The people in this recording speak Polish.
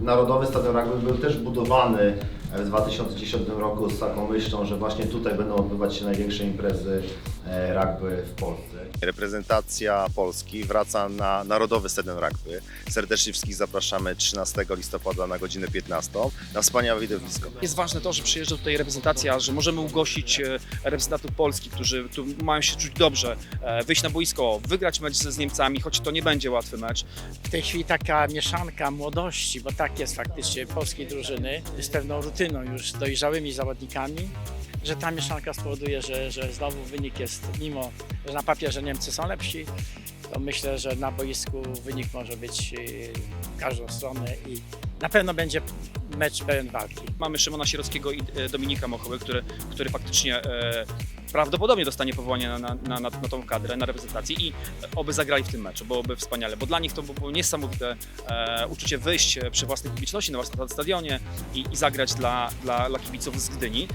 Narodowy Stadion Rugby był też budowany w 2010 roku z taką myślą, że właśnie tutaj będą odbywać się największe imprezy rugby w Polsce. Reprezentacja Polski wraca na Narodowy Stadion Rugby. Serdecznie wszystkich zapraszamy 13 listopada na godzinę 15 na wspaniałe widowisko. Jest ważne to, że przyjeżdża tutaj reprezentacja, że możemy ugościć e, reprezentantów Polski, którzy tu mają się czuć dobrze, e, wyjść na boisko, wygrać mecz z z Niemcami, choć to nie będzie łatwy mecz. w tej chwili taka mieszanka młodości, bo tak jest faktycznie polskiej drużyny, z pewną rutyną już dojrzałymi zawodnikami, że ta mieszanka spowoduje, że, że znowu wynik jest, mimo że na papierze Niemcy są lepsi, to myślę, że na boisku wynik może być yy, w każdą stronę i na pewno będzie mecz pełen walki. Mamy Szymona Sierockiego i e, Dominika Mochoły, który, który faktycznie e, prawdopodobnie dostanie powołanie na, na, na, na tą kadrę, na reprezentację i oby zagrali w tym meczu, byłoby wspaniale, bo dla nich to było niesamowite e, uczucie wyjść przy własnej publiczności na własnym stadionie i, i zagrać dla, dla, dla kibiców z Gdyni.